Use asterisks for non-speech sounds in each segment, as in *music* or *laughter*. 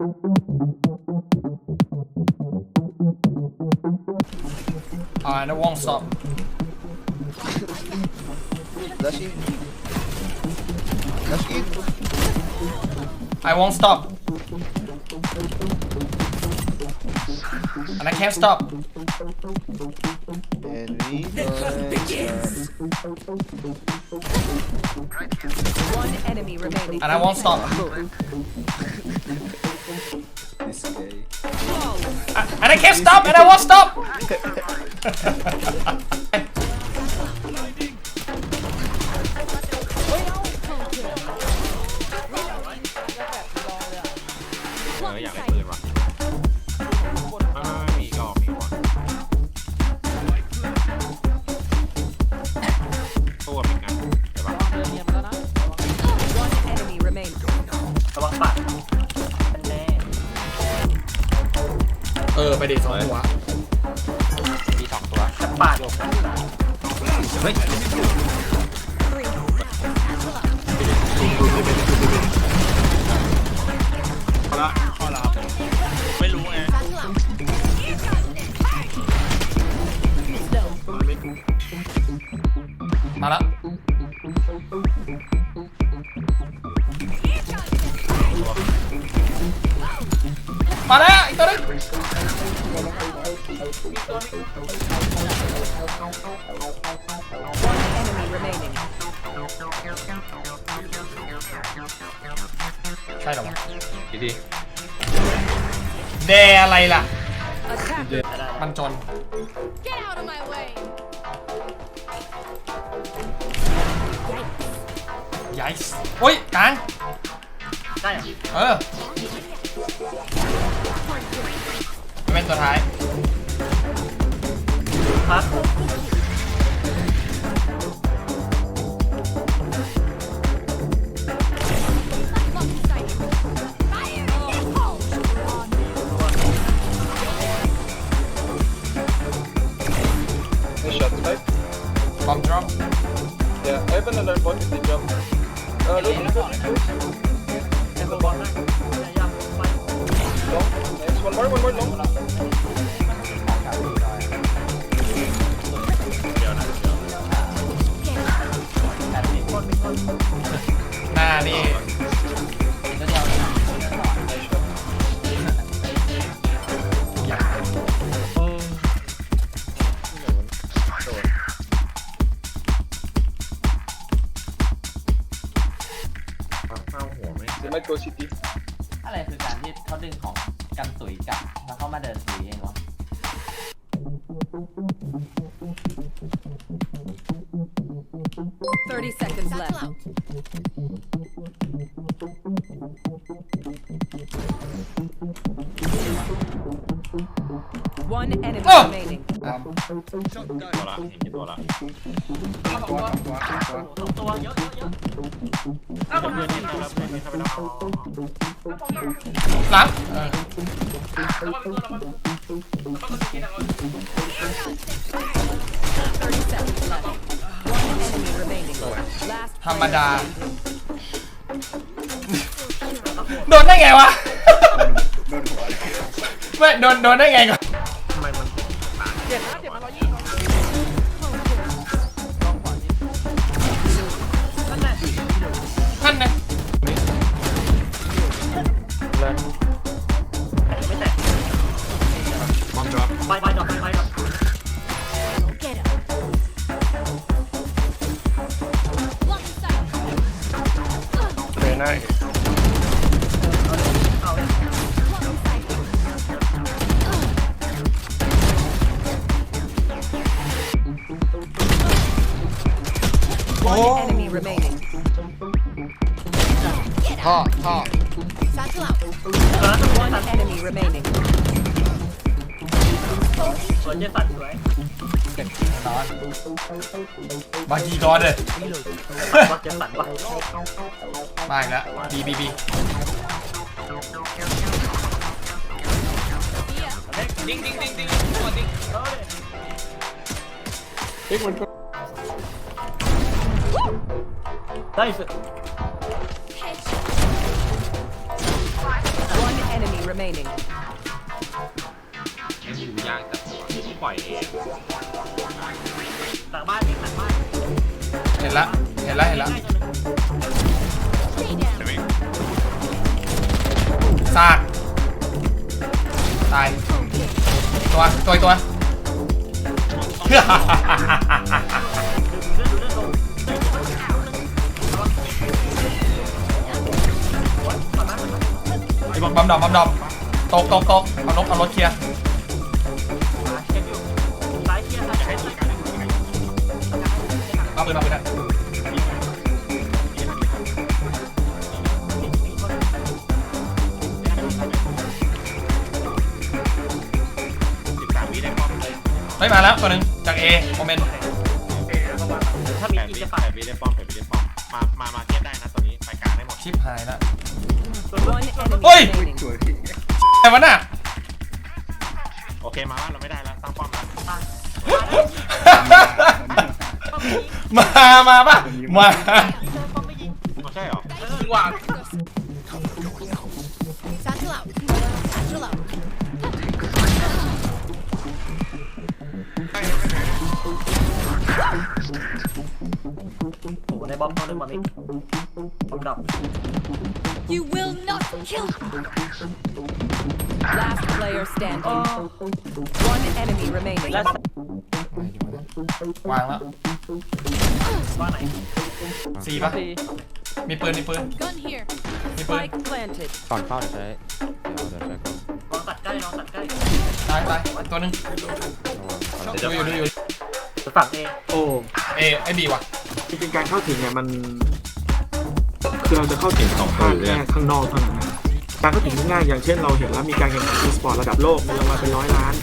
อ่านะวองสอบ Flash in. Flash in. I won't stop and I can't stop And we. One enemy remaining. and I won't stop This guy. and I can't stop and I won't stop *laughs* *laughs* ออไปดิสองหัวมีสองตัวจะปาดเฮ้ยพอละพอละไม่รู้ไงมาแล้วมาแล้วอีกตัวนึง ช่เหรอวะดีดีแดอะไรล่ะ มันจน Get out of my way! ยัยส์โอ้ยกลางได้เหรอเออไม่เป็นตัวท้ายพัก Nice open and unbox the job. Uh, 30 seconds Satchel left. out. One enemy Oh! remaining. ตัวละเห็นกี่ตัวละสองตัวเยอะเยอะเยอะเพื่อนเล่นแล้วเพื่อนเล่นเข้าไปแล้วหลังเออ30 seconds left. One enemy remaining. Last ธรรมดา โดนได้ไงวะ ไม่โดนโดนได้ไงก่อนทำไมมัน เจ็บนะเจ็บมาร้อยยี่นั่นแหละท่านนะไม่แตะบอมดรอปไปไปดอกไปไปดอก Get him. Block inside. Very nice. เอา ท่อท่อ Satchel out. One enemy remaining. สวยเจสันสวยบากีก่อนเลย วัดเจสันว่ะมาอีกแล้วบีบีบีดิ้งดิ้งดิ้งดิ้งตัวดิ้ง Take one. ได้สุด remaining. อยู่ยากแต่ผมปล่อยเองหลังบ้านมีหลังบ้านเห็นละ เห็นละ เห็นละ Stay down. ซาก ตาย ตัว ตัวอีกตัว บอมบอมดอมบอมดอมตกตกตกเอารถเอารถเคลียร์ซ้ายเคลียร์ซ้ายเคลียร์เอาปืนเอาปืนนะสิบสามวิได้ป้อมเลยไม่มาแล้วตัวหนึ่งจากเอโมเมนต์ถ้ามีแปดอีกวิจะแปปัดดวิได้ป้อมแปดวิได้ป้อมมา มา มาเทียบได้นะตอนนี้ไปกลางได้หมด ชิปหายละ One enemy Oi! remaining. ไอ้วะน่ะ โอเคมาว่าเราไม่ได้แล้วตั้งป้อมแล้วมามาป่ะมาไม่ใช่หรอ Satchel out. Satchel out. โอ้โหในบอมเข้าในบอมนี้บอมดับ You will not kill. Last player standing. One enemy remaining. แล้ววางแล้วบ้านไหนสี่ป่ะมีปืนมีปืน Gun here. มีปืน Spike planted. ก่อนเข้าเดี๋ยวใช้เดี๋ยวเดี๋ยวใช้ก่อนลองตัดใกล้ลองตัดใกล้ตายตายตัวหนึ่งระวังก่อนดูอยู่ดูอยู่ฝั่งเอโอ้เอไอบีว่ะ จริงๆการเข้าถึงเนี่ยมันคือเราจะเข้าถึงสองภาคแค่ข้างนอกเท่านั้นนะการเข้าถึงง่ายๆอย่างเช่นเราเห็นแล้วมีการแข่งขันอีสปอร์ตระดับโลกมีรางวัลเป็นร้อยล้าน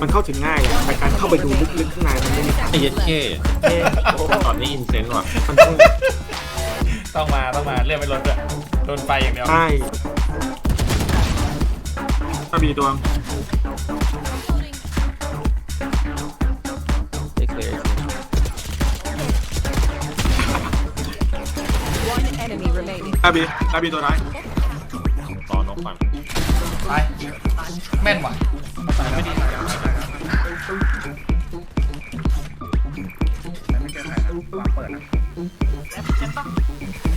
มันเข้าถึงง่ายอะแต่การเข้าไปดูลึกๆข้างในมันไม่มีทางไอ้เย็ดเก้ตอนนี้อินเซนต์ว่ะมันต้องต้องมาต้องมาเลื่อนไปรถด้วยโดนไฟอย่างเดียว ใช่ถ้ามีตัว ตาบีตาบีตัวร้ายตอนนกก่อนตายแม่นว่ะไม่ดี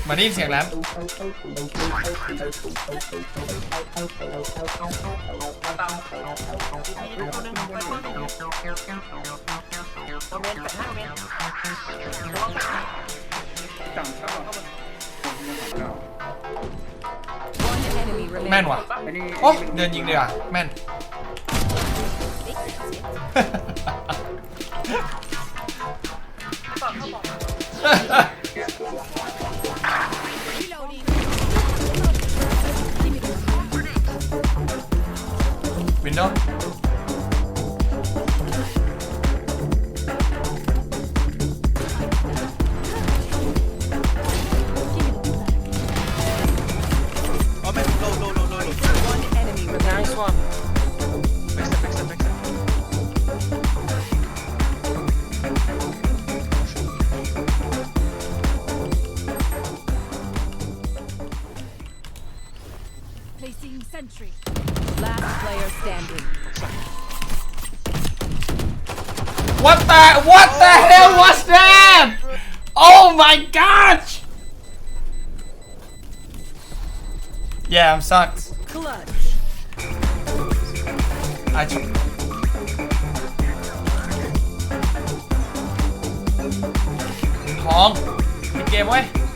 มาได้ยินเสียงแล้วโอเมน แม่น remaining. ว่ะโอ้เดินยิงเลยอะแม่น Reloading. วินโดว์ Last player standing. What the what the oh hell was that? Oh my gosh! Yeah, I'm sucked. Clutch. I Hong. Mid game way.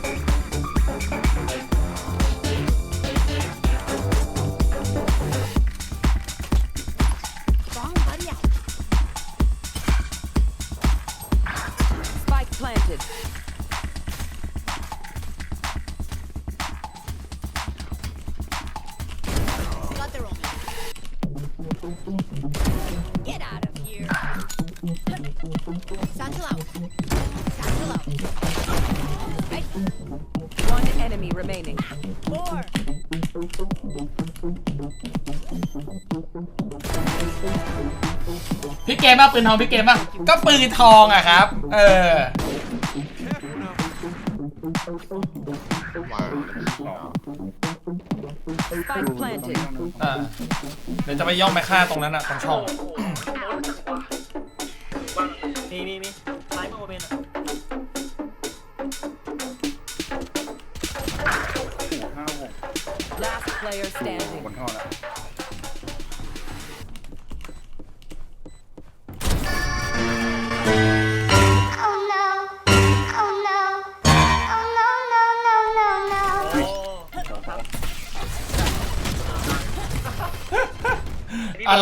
Spike planted. Got their own. Get out of here. Satchel out. Satchel out. Right. One enemy remaining. More. พี่เกมบ้างปืนทองพี่เกมบ้างก็ปืนทองอะครับ เออวาง Spike planted. อ่าเดี๋ยวจะไปย่องไปฆ่าตรงนั้นอะตรงช่องนี่นี่นี่ซ้ายมือโอเมนอะ Last player standing. บนท่อแล้ว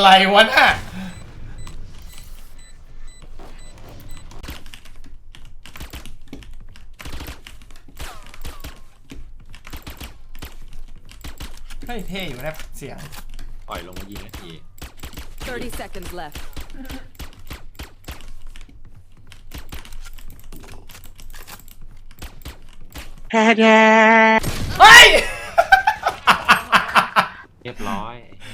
อะไรวะน่ะเฮ้ยเท่อยู่นะเสียง ปล่อยลงมายิงนาที30 seconds left. เฮ้